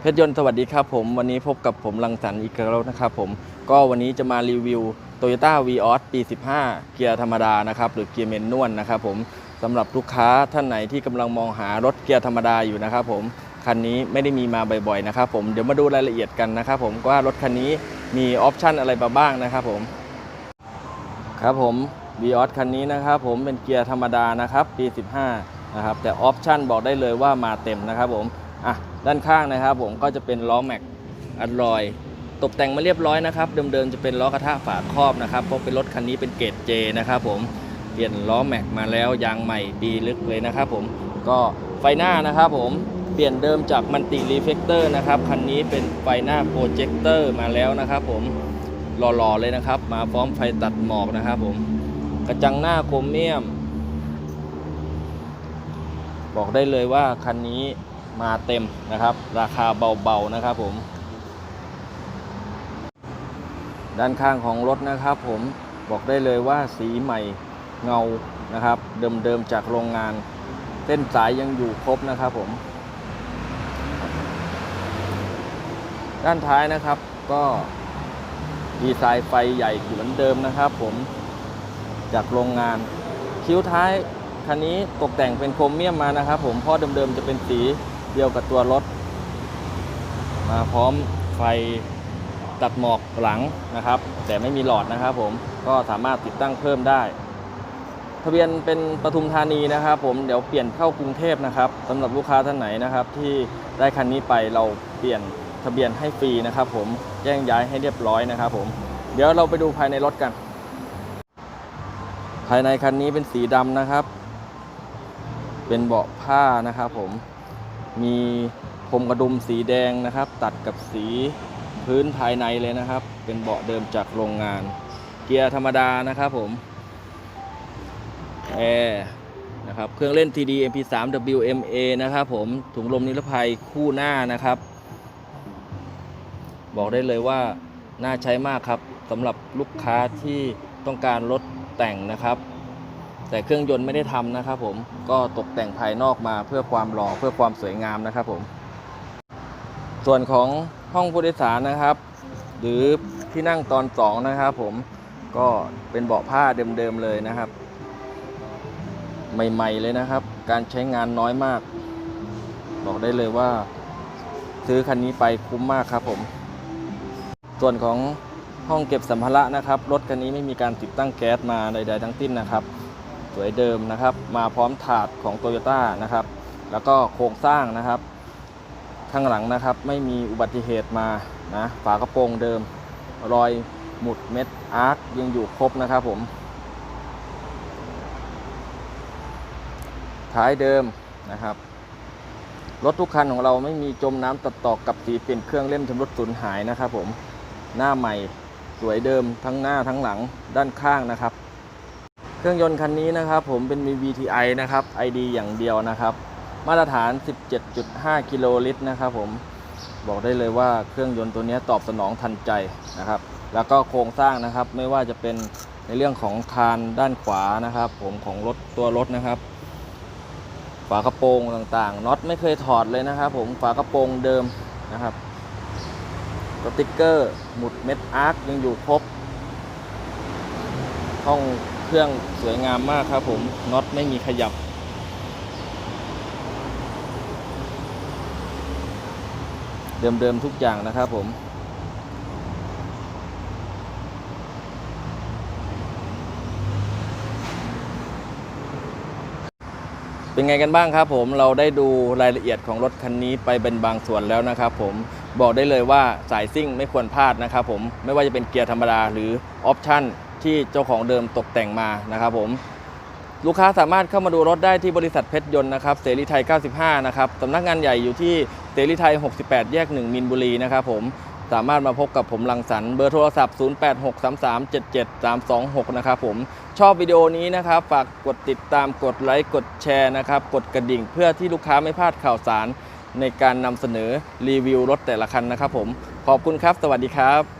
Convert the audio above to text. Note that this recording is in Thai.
เพชรยนต์สวัสดีครับผม วันนี้พบกับผมรังสรรค์อีกแล้วนะครับผมก็วันนี้จะมารีวิว Toyota v ีออสปี 15 เกียร์ธรรมดานะครับหรือเกียร์เมนนวลนะครับผมสำหรับลูกค้าท่านไหนที่กำลังมองหารถเกียร์ธรรมดาอยู่นะครับผมคันนี้ไม่ได้มีมาบ่อยๆนะครับผมเดี๋ยวมาดูรายละเอียดกันนะครับผมว่ารถคันนี้มีออปชันอะไรบ้างนะครับผมครับผม v ีออสคันนี้นะครับผมเป็นเกียร์ธรรมดานะครับปี 15นะครับแต่ออปชันบอกได้เลยว่ามาเต็มนะครับผม อะด้านข้างนะครับผมก็จะเป็นล้อแม็กอัลลอย ตกแต่งมาเรียบร้อยนะครับเดิมๆจะเป็นล้อกระทะฝาครอบนะครับเพราะเป็นรถคันนี้เป็นเกรด J นะครับผมเปลี่ยนล้อแม็กมาแล้วยางใหม่ดีลึกเลยนะครับผมก็ไฟหน้านะครับผมเปลี่ยนเดิมจากมันติรีเฟกเตอร์นะครับคันนี้เป็นไฟหน้าโปรเจคเตอร์มาแล้วนะครับผมหล่อๆเลยนะครับ มาพร้อมไฟตัดหมอกนะครับผมกระจังหน้าโครเมียม บอกได้เลยว่าคันนี้ มาเต็มนะครับ ราคาเบาๆนะครับผม ด้านข้างของรถนะครับผมบอกได้เลยว่าสีใหม่เงานะครับ เดิมๆจากโรงงาน เส้นสายยังอยู่ครบนะครับผม ด้านท้ายนะครับก็ดีไซน์ไฟใหญ่เหมือนเดิมนะครับผมจากโรงงาน คิ้วท้ายคันนี้ตกแต่งเป็นโครเมียมมานะครับผมเพราะเดิมๆจะเป็นสี ดียวกับตัวรถ มาพร้อมไฟตัดหมอกหลังนะครับ แต่ไม่มีหลอดนะครับผมก็สามารถติดตั้งเพิ่มได้ ทะเบียนเป็นปทุมธานีนะครับ ผมเดี๋ยวเปลี่ยนเข้ากรุงเทพนะครับสำหรับลูกค้าท่านไหนนะครับ ที่ได้คันนี้ไปเราเปลี่ยนทะเบียนให้ฟรีนะครับ ผมแจ้งย้ายให้เรียบร้อยนะครับ ผมเดี๋ยวเราไปดูภายในรถกัน ภายในคันนี้เป็นสีดำนะครับ เป็นเบาะผ้านะครับผม มีพรมกระดุมสีแดงนะครับ ตัดกับสีพื้นภายในเลยนะครับ เป็นเบาะเดิมจากโรงงาน เกียร์ธรรมดานะครับผมแอร์นะครับเครื่องเล่น TD MP3 WMA นะครับผมถุงลมนิรภัยคู่หน้านะครับ บอกได้เลยว่าน่าใช้มากครับสำหรับลูกค้าที่ต้องการรถแต่งนะครับ แต่เครื่องยนต์ไม่ได้ทำนะครับผมก็ตกแต่งภายนอกมาเพื่อความหล่อเพื่อความสวยงามนะครับผม ส่วนของห้องผู้โดยสารนะครับ หรือที่นั่งตอนสองนะครับผมก็เป็นเบาะผ้าเดิมๆเลยนะครับ ใหม่ๆเลยนะครับ การใช้งานน้อยมาก บอกได้เลยว่า ซื้อคันนี้ไปคุ้มมากครับผม ส่วนของห้องเก็บสัมภาระนะครับรถคันนี้ไม่มีการติดตั้งแก๊สมาใดๆทั้งสิ้นนะครับ สวยเดิมนะครับ มาพร้อมถาดของ t o y ยต้นะครับ แล้วก็โครงสร้างนะครับ ข้างหลังนะครับไม่มีอุบัติเหตุมานะฝากระโปรงเดิม รอยหมุดเม็ดอาร์คยังอยู่ครบนะครับผม ท้ายเดิมนะครับรถทุกคันของเราไม่มีจมน้ำตัดต่อกับสีเปลี่ยนเครื่องเล่มชำรุดสูญหายนะครับผมหน้าใหม่สวยเดิมทั้งหน้าทั้งหลังด้านข้างนะครับ เครื่องยนต์คันนี้นะครับผมเป็นมี VTI นะครับ ID อย่างเดียวนะครับ มาตรฐาน 17.5 กิโลลิตรนะครับผมบอกได้เลยว่าเครื่องยนต์ตัวนี้ตอบสนองทันใจนะครับ แล้วก็โครงสร้างนะครับไม่ว่าจะเป็นในเรื่องของคานด้านขวานะครับ ผมของรถตัวรถนะครับ ฝากระโปรงต่างๆน็อตไม่เคยถอดเลยนะครับ ผมฝากระโปรงเดิมนะครับสติ๊กเกอร์หมุดเม็ดอาร์คยังอยู่ครบห้อง เครื่องสวยงามมากครับผมน็อตไม่มีขยับ เดิมๆทุกอย่างนะครับผมเป็นไงกันบ้างครับผมเราได้ดูรายละเอียดของรถคันนี้ไปเป็นบางส่วนแล้วนะครับผมบอกได้เลยว่าสายซิ่งไม่ควรพลาดนะครับผมไม่ว่าจะเป็นเกียร์ธรรมดาหรือออปชั่น ที่เจ้าของเดิมตกแต่งมานะครับผมลูกค้าสามารถเข้ามาดูรถได้ที่บริษัทเพชรยนต์นะครับเสรีไทย 95 นะครับสำนักงานใหญ่อยู่ที่เสรีไทย 68 แยก 1 มินบุรีนะครับผมสามารถมาพบกับผมรังสรรค์เบอร์โทรศัพท์ 0863377326 นะครับผมชอบวิดีโอนี้นะครับฝากกดติดตามกดไลค์กดแชร์นะครับกดกระดิ่งเพื่อที่ลูกค้าไม่พลาดข่าวสารในการนำเสนอรีวิวรถแต่ละคันนะครับผมขอบคุณครับ สวัสดีครับ